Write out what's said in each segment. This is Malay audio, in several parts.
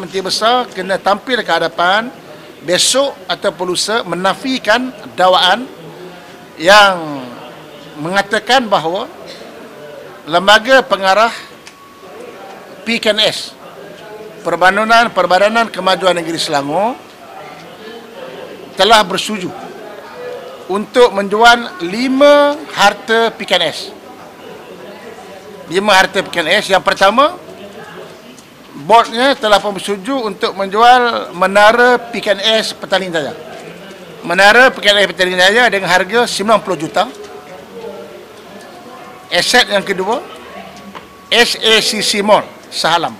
Menteri Besar kena tampil ke hadapan besok ataupun lusa menafikan dakwaan yang mengatakan bahawa lembaga pengarah PKNS Perbandunan Perbadanan Kemajuan Negeri Selangor telah bersetuju untuk menjual lima harta PKNS. Lima harta PKNS. Yang pertama, Bordnya telah pun bersetuju untuk menjual menara PKNS Petaling Jaya. Menara PKNS Petaling Jaya dengan harga 90 juta. Aset yang kedua, SACC Mall, Sahalam.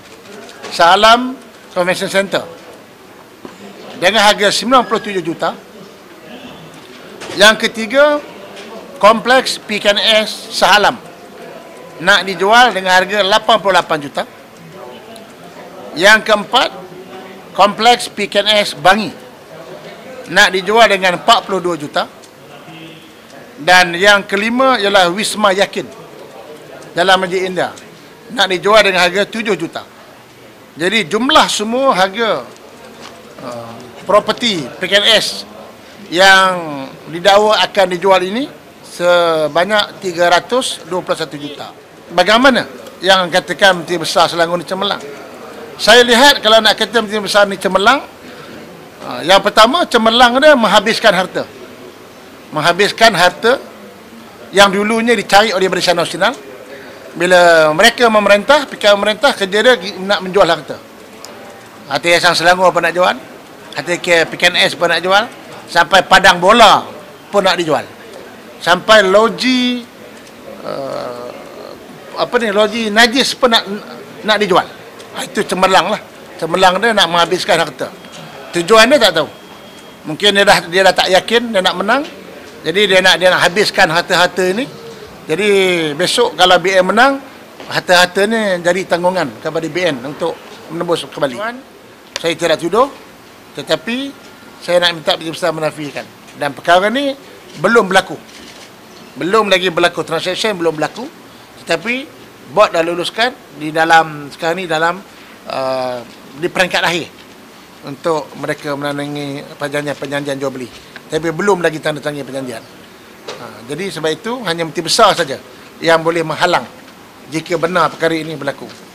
Sahalam Convention Center. Dengan harga 97 juta. Yang ketiga, Kompleks PKNS Sahalam. Nak dijual dengan harga 88 juta. Yang keempat, kompleks PKNS Bangi. Nak dijual dengan 42 juta. Dan yang kelima ialah Wisma Yakin. Dalam Masjid Indah. Nak dijual dengan harga 7 juta. Jadi jumlah semua harga uh, properti PKNS yang didakwa akan dijual ini sebanyak 321 juta. Bagaimana yang katakan Menteri Besar Selangor ni cemerlang? Saya lihat kalau nak kata menteri besar ni cemerlang ha, yang pertama cemerlang dia menghabiskan harta. Menghabiskan harta yang dulunya dicari oleh Barisan Nasional. Bila mereka memerintah fikir memerintah kerja dia nak menjual harta. Harta Yayasan Selangor pun nak jual harta PKNS pun nak jual sampai padang bola pun nak dijual. Sampai loji uh, apa ni loji najis pun nak nak dijual Ha, itu cemerlang lah. Cemerlang dia nak menghabiskan harta. Tujuan dia tak tahu. Mungkin dia dah dia dah tak yakin dia nak menang. Jadi dia nak dia nak habiskan harta-harta ini. Jadi besok kalau BN menang, harta-harta ni jadi tanggungan kepada BN untuk menembus kembali. Saya tidak tuduh. Tetapi saya nak minta Menteri Besar menafikan. Dan perkara ni belum berlaku. Belum lagi berlaku transaction belum berlaku. Tetapi bot dah luluskan di dalam sekarang ni dalam uh, di peringkat akhir untuk mereka menandangi perjanjian perjanjian jual beli. Tapi belum lagi tanda tangan perjanjian. Uh, jadi sebab itu hanya menteri besar saja yang boleh menghalang jika benar perkara ini berlaku.